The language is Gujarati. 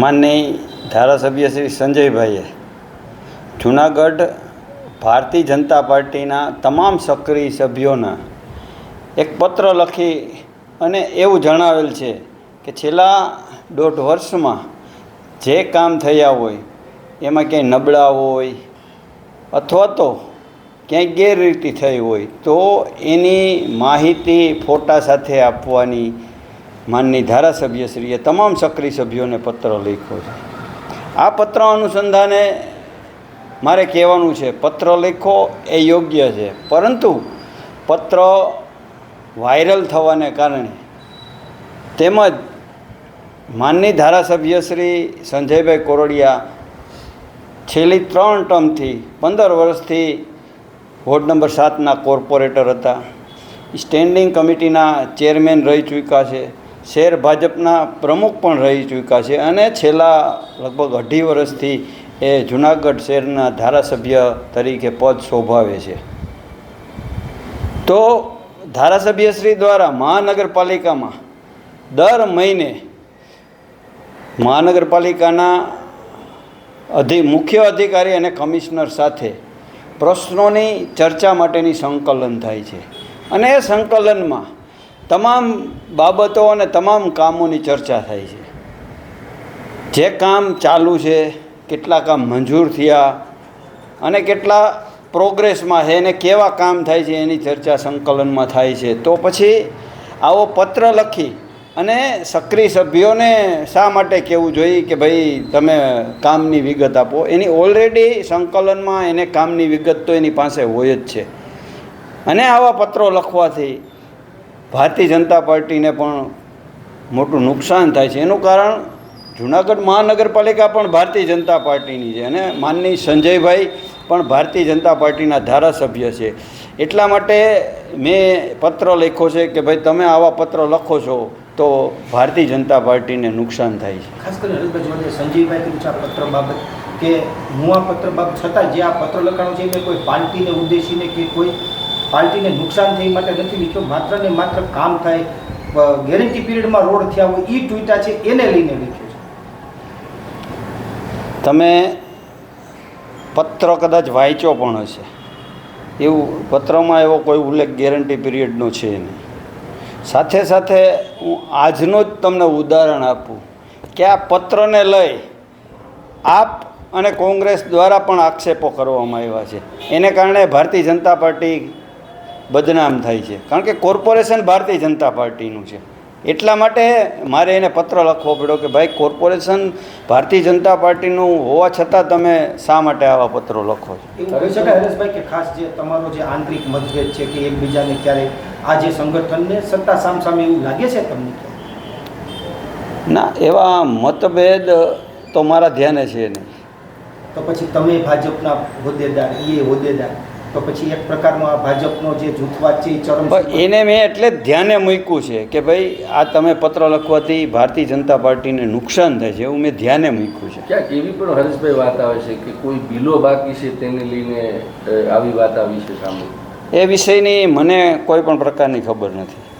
માનની ધારાસભ્ય શ્રી સંજયભાઈએ જુનાગઢ ભારતીય જનતા પાર્ટીના તમામ સક્રિય સભ્યોના એક પત્ર લખી અને એવું જણાવેલ છે કે છેલ્લા દોઢ વર્ષમાં જે કામ થયા હોય, એમાં ક્યાંય નબળા હોય અથવા તો ક્યાંય ગેરરીતિ થઈ હોય, તો એની માહિતી ફોટા સાથે આપવાની માનની ધારાસભ્યશ્રીએ તમામ સક્રિય સભ્યોને પત્ર લખ્યો છે. આ પત્ર અનુસંધાને મારે કહેવાનું છે, પત્ર લખો એ યોગ્ય છે. પરંતુ પત્ર વાયરલ થવાને કારણે તેમજ માનની ધારાસભ્ય શ્રી સંજયભાઈ કોરડિયા છેલ્લી ત્રણ ટર્મથી પંદર વર્ષથી વોર્ડ નંબર સાતના કોર્પોરેટર હતા. સ્ટેન્ડિંગ કમિટીના ચેરમેન રહી ચૂક્યા છે. શહેર ભાજપના પ્રમુખ પણ રહી ચૂક્યા છે અને છેલ્લા લગભગ અઢી વર્ષથી એ જુનાગઢ શહેરના ધારાસભ્ય તરીકે પદ શોભાવે છે. તો ધારાસભ્યશ્રી દ્વારા મહાનગરપાલિકામાં દર મહિને મહાનગરપાલિકાના અધિ, મુખ્ય અધિકારી અને કમિશનર સાથે પ્રશ્નોની ચર્ચા માટેની સંકલન થાય છે. અને એ સંકલનમાં તમામ બાબતો અને તમામ કામોની ચર્ચા થાય છે. જે કામ ચાલુ છે, કેટલા કામ મંજૂર થયા અને કેટલા પ્રોગ્રેસમાં છે અને કેવા કામ થાય છે એની ચર્ચા સંકલનમાં થાય છે. તો પછી આવો પત્ર લખી અને સક્રિય સભ્યોને શા માટે કહેવું જોઈએ કે ભાઈ તમે કામની વિગત આપો? એની ઓલરેડી સંકલનમાં એને કામની વિગત તો એની પાસે હોય જ છે. અને આવા પત્રો લખવાથી ભારતીય જનતા પાર્ટીને પણ મોટું નુકસાન થાય છે. એનું કારણ જુનાગઢ મહાનગરપાલિકા પણ ભારતીય જનતા પાર્ટીની છે અને માનની સંજયભાઈ પણ ભારતીય જનતા પાર્ટીના ધારાસભ્ય છે. એટલા માટે મેં પત્ર લખ્યો છે કે ભાઈ તમે આવા પત્ર લખો છો તો ભારતીય જનતા પાર્ટીને નુકસાન થાય છે. ખાસ કરીને હરેશભાઈ સંજયભાઈ કીધું છે આ પત્ર બાબત કે હું આ પત્ર બાબત છતાં જે આ પત્ર લખાણું છે એ કોઈ પાર્ટીને, ઉદ્દેશીને કે કોઈ પાર્ટીને નુકસાન થઈ માટે નથી લખ્યો માત્ર ને માત્ર કામ થાય. ગેરંટી પીરિયડમાં રોડ થયા હોય એ ટ્વીટા છે, એને લઈને લીધું છે. તમે પત્ર કદાચ વાંચ્યો પણ હશે. એવું પત્રમાં એવો કોઈ ઉલ્લેખ ગેરંટી પીરિયડનો છે નહીં. સાથે સાથે હું આજનું જ તમને ઉદાહરણ આપું કે આ પત્રને લઈ આપ અને કોંગ્રેસ દ્વારા પણ આક્ષેપો કરવામાં આવ્યા છે. એને કારણે ભારતીય જનતા પાર્ટી બદનામ થાય છે. કારણ કે કોર્પોરેશન ભારતીય જનતા પાર્ટીનું છે. એટલા માટે મારે એને પત્ર લખવો પડ્યો કે ભાઈ કોર્પોરેશન ભારતીય જનતા પાર્ટીનું હોવા છતાં તમે શા માટે આવા પત્રો લખો છો? કહી શકાય હરેશભાઈ કે ખાસ જે તમારો જે આંતરિક મતભેદ છે કે એકબીજાને ક્યારે આ જે સંગઠનને સત્તા સામસામે એવું લાગે છે તમને ના એવા મતભેદ તો મારા ધ્યાને છે નહીં. તો પછી તમે ભાજપના હોદ્દેદાર એ હોદ્દેદાર. તો પછી એક પ્રકારનો આ ભાજપનો જે જૂથવાદ છે ચરમ એને મેં એટલે જ ધ્યાને મૂક્યું છે કે ભાઈ આ તમે પત્ર લખવાથી ભારતીય જનતા પાર્ટીને નુકસાન થાય છે એવું મેં ધ્યાને મૂક્યું છે. ક્યાંક એવી પણ હરેશભાઈ વાત આવે છે કે કોઈ બિલો બાકી છે તેને લઈને આવી વાત આવી છે સામે. એ વિષયની મને કોઈ પણ પ્રકારની ખબર નથી.